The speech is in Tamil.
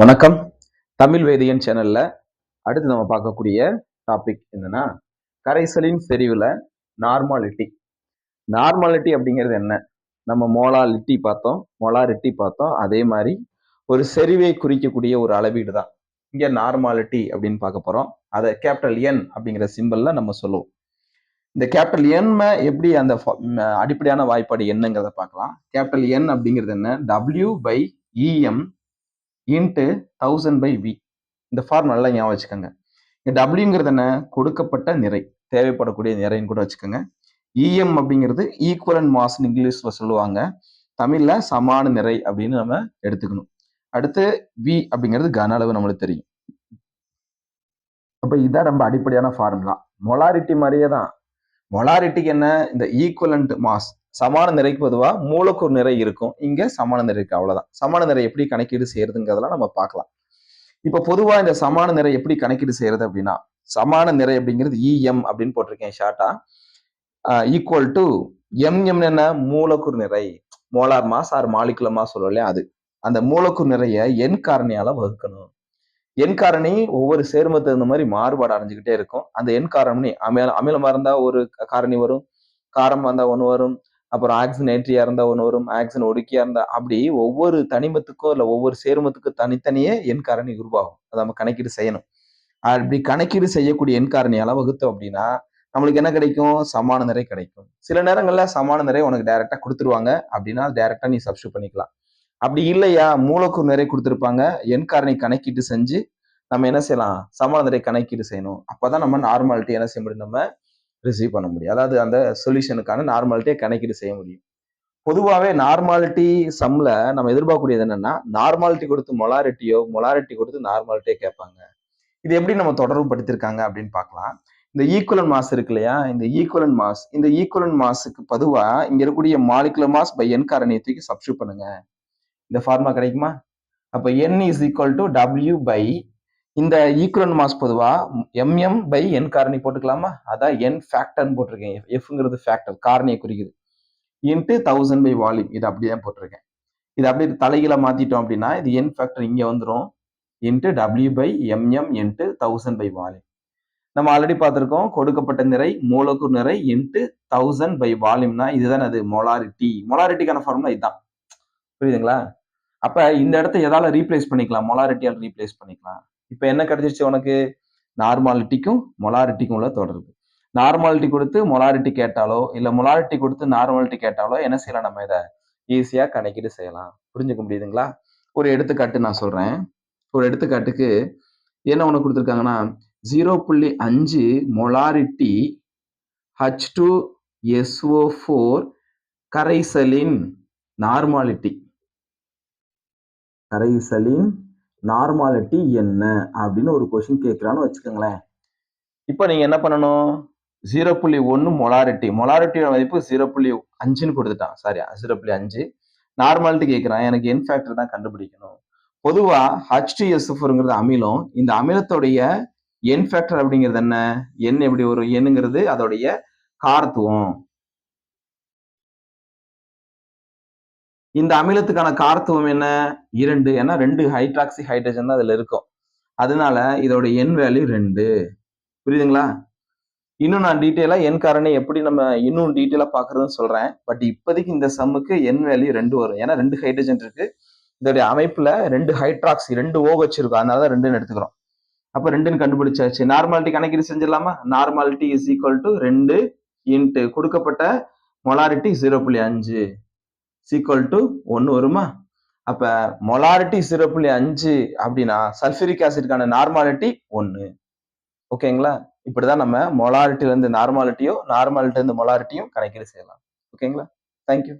வணக்கம். தமிழ் வேதியன் சேனல்ல அடுத்து நம்ம பார்க்கக்கூடிய டாபிக் என்னன்னா கரைசலின் செறிவுல நார்மாலிட்டி நார்மாலிட்டி அப்படிங்கிறது என்ன? நம்ம மோலாலிட்டி பார்த்தோம் மொலாரிட்டி பார்த்தோம். அதே மாதிரி ஒரு செறிவை குறிக்கக்கூடிய ஒரு அளவீடு தான். இங்கே நார்மாலிட்டி அப்படின்னு பார்க்க போறோம். அதை கேபிட்டல் என் அப்படிங்கிற சிம்பிள்ல நம்ம சொல்லுவோம். இந்த கேபிட்டல் என் எப்படி அந்த அடிப்படையான வாய்ப்பாடு என்னங்கிறத பார்க்கலாம். கேபிட்டல் என் அப்படிங்கிறது என்ன? W by EM into thousand by V இந்த ஃபார்ம் நல்லா ஞாபகம் வச்சுக்கோங்க. இங்கே டபிள்யூங்கிறது என்ன? கொடுக்கப்பட்ட நிறை. தேவைப்படக்கூடிய நிறைன்னு கூட வச்சுக்கோங்க. இஎம் அப்படிங்கிறது ஈக்குவலன் மாஸ்ன்னு இங்கிலீஷில் சொல்லுவாங்க. தமிழில் சமான நிறை அப்படின்னு நம்ம எடுத்துக்கணும். அடுத்து வி அப்படிங்கிறது கன அளவு நம்மளுக்கு தெரியும். அப்போ இதுதான் ரொம்ப அடிப்படையான ஃபார்முலா மொலாரிட்டி மாதிரியே தான். மொலாரிட்டிக்கு என்ன? இந்த ஈக்குவலண்ட் மாஸ் சமான நிறைக்கு பொதுவாக மூலக்கூறு நிறை இருக்கும். இங்கே சமான நிறை இருக்கு அவ்வளோதான் சமான நிறை எப்படி கணக்கீடு செய்யறதுங்கிறதெல்லாம் நம்ம பார்க்கலாம். இப்போ பொதுவாக இந்த சமான நிறை எப்படி கணக்கீடு செய்யறது அப்படின்னா சமான நிறை அப்படிங்கிறது இஎம் அப்படின்னு போட்டிருக்கேன் ஷார்ட்டா ஈக்குவல் டு எம்எம் என்ன? மூலக்கூறு நிறை. Molar mass or molecular mass சொல்லலையா அது. அந்த மூலக்கூறு நிறைய என் காரணியால வகுக்கணும். என் காரணி ஒவ்வொரு சேர்மத்துக்கு தகுந்த மாதிரி மாறுபாடு அடைஞ்சுக்கிட்டே இருக்கும். அந்த என் காரணி அமில அமிலமா இருந்தா ஒரு காரணி வரும். காரம் வந்தா ஒன்று வரும். அப்புறம் ஆக்சன் ஏற்றியா இருந்தா ஒன்று வரும் ஆக்சின் ஒடுக்கியா இருந்தா அப்படி ஒவ்வொரு தனிமத்துக்கோ இல்லை ஒவ்வொரு சேர்மத்துக்கும் தனித்தனியே எண் காரணி உருவாகும். அதை நம்ம கணக்கீடு செய்யணும். அப்படி கணக்கீடு செய்யக்கூடிய எண் காரணி வகுத்தோம் அப்படின்னா நம்மளுக்கு என்ன கிடைக்கும்? சமான நிறை கிடைக்கும். சில நேரங்களில் சமான நிறை உனக்கு டைரக்டா கொடுத்துருவாங்க அப்படின்னா டைரக்டா நீ சப்ஸ்டியூட் பண்ணிக்கலாம். அப்படி இல்லையா? மூலக்கூறு நிறை கொடுத்துருப்பாங்க. எண் காரணி கணக்கீட்டு செஞ்சு நம்ம என்ன செய்யலாம்? சமான நிறை கணக்கீடு செய்யணும். அப்பதான் நம்ம நார்மாலிட்டி என்ன செய்ய முடியும் நம்ம ரிசீவ் பண்ண முடியும். அதாவது அந்த சொல்யூஷனுக்கான நார்மாலிட்டியை கணக்கீடு செய்ய முடியும். பொதுவாகவே நார்மாலிட்டி சம்ல நம்ம எதிர்பார்க்கக்கூடியது என்னென்னா நார்மாலிட்டி கொடுத்து மொலாரிட்டியோ மொலாரிட்டி கொடுத்து நார்மாலிட்டியோ கேட்பாங்க. இது எப்படி நம்ம தொடர்பு படுத்திருக்காங்க அப்படின்னு பார்க்கலாம். இந்த ஈக்குவலன் மாஸ் இருக்கு இல்லையா? இந்த ஈக்குவலன் மாஸ் இந்த ஈக்குவலன் மாஸுக்கு பதுவாக இங்க இருக்கக்கூடிய மாலிகுலர் மாஸ் பை என் காரணியத்துக்கு சப்ஸ்டியூட் பண்ணுங்க. இந்த ஃபார்மா கிடைக்குமா? அப்போ N is equal to W by இந்த ஈக்குவலன் மாஸ் பொதுவா எம்எம் பை என் காரணி போட்டுக்கலாமா? அதான் என் ஃபேக்டர்னு போட்டிருக்கேன். எஃப்ங்கிறது ஃபேக்டர் காரணியை குறிக்குது. இன்ட்டு தௌசண்ட் பை வால்யூம் இது அப்படியே போட்டிருக்கேன். இது அப்படியே தலைகீழ மாத்திட்டோம் அப்படின்னா இது என் ஃபேக்டர் இங்க வந்துடும் into W by MM into thousand by volume நம்ம ஆல்ரெடி பார்த்துருக்கோம் கொடுக்கப்பட்ட நிறை மூலக்கூறு நிறை இன்ட்டு தௌசண்ட் பை வால்யூம்னா இதுதான் அது மொலாரிட்டி மொலாரிட்டிக்கான ஃபார்முலா இதுதான். புரியுதுங்களா? அப்ப இந்த இடத்த எதால ரீப்ளேஸ் பண்ணிக்கலாம். மொலாரிட்டியால் ரீப்ளேஸ் பண்ணிக்கலாம். இப்போ என்ன கிடைச்சிருச்சு உனக்கு? நார்மாலிட்டிக்கும் மொலாரிட்டிக்கும் உள்ள தொடர்பு. நார்மாலிட்டி கொடுத்து மொலாரிட்டி கேட்டாலோ இல்லை மொலாரிட்டி கொடுத்து நார்மாலிட்டி கேட்டாலோ என்ன செய்யலாம் நம்ம இதை ஈஸியாக கணக்கீடு செய்யலாம். புரிஞ்சுக்க முடியுதுங்களா? ஒரு எடுத்துக்காட்டு நான் சொல்கிறேன் ஒரு எடுத்துக்காட்டுக்கு என்ன ஒன்று கொடுத்துருக்காங்கன்னா ஜீரோ புள்ளி அஞ்சு molarity H two S O four கரைசலின் நார்மாலிட்டி கரைசலின் நார்மாலிட்டி என்ன? அப்படின்னு ஒரு கொஷின் கேட்குறான்னு வச்சுக்கோங்களேன். இப்போ நீங்கள் என்ன பண்ணணும்? ஜீரோ புள்ளி ஒன்று மொலாரிட்டி மொலாரிட்டியோட மதிப்பு ஜீரோ புள்ளி அஞ்சுன்னு கொடுத்துட்டான். சாரி ஜீரோ புள்ளி அஞ்சு. நார்மாலிட்டி கேட்குறான் எனக்கு என் ஃபேக்டர் தான் கண்டுபிடிக்கணும். பொதுவாக ஹச்டிஎஸ்எஃப்ங்கிறது அமிலம். இந்த அமிலத்துடைய என் ஃபேக்டர் அப்படிங்கிறது என்ன? என் எப்படி ஒரு என்னங்கிறது அதோடைய காரத்துவம். இந்த அமிலத்துக்கான காரத்துவம் என்ன? இரண்டு. ஏன்னா ரெண்டு ஹைட்ராக்சி ஹைட்ரஜன் தான் அதுல இருக்கும். அதனால இதோட என் வேல்யூ ரெண்டு. புரியுதுங்களா? இன்னும் நான் டீட்டெயிலாக என் காரணம் எப்படி நம்ம இன்னும் டீட்டெயிலாக பார்க்குறதுன்னு சொல்கிறேன் பட் இப்போதைக்கு இந்த சம்முக்கு என் வேல்யூ ரெண்டு வரும். ஏன்னா ரெண்டு ஹைட்ரஜன் இருக்கு. இதோடைய அமைப்பில் ரெண்டு ஹைட்ராக்சி ரெண்டு ஓ வச்சிருக்கோம் அதனால தான் ரெண்டுன்னு எடுத்துக்கிறோம். அப்போ ரெண்டுன்னு கண்டுபிடிச்சாச்சு. நார்மாலிட்டி கணக்கீடு செஞ்சிடலாமா? நார்மாலிட்டி இஸ் ஈக்குவல் டு ரெண்டு இன்ட்டு கொடுக்கப்பட்ட மொலாரிட்டி ஜீரோ புள்ளி அஞ்சு. சீக்வல் டு ஒன்று வருமா? அப்போ மொலாரிட்டி ஜீரோ புள்ளி அஞ்சு அப்படின்னா சல்ஃபரிக் ஆசிட்கான நார்மாலிட்டி ஒன்று ஓகேங்களா இப்படிதான் நம்ம மொலாரிட்டிலேருந்து நார்மாலிட்டியோ நார்மாலிட்டிலேருந்து மொலாரிட்டியும் கணக்கீடு செய்யலாம். ஓகேங்களா தேங்க்யூ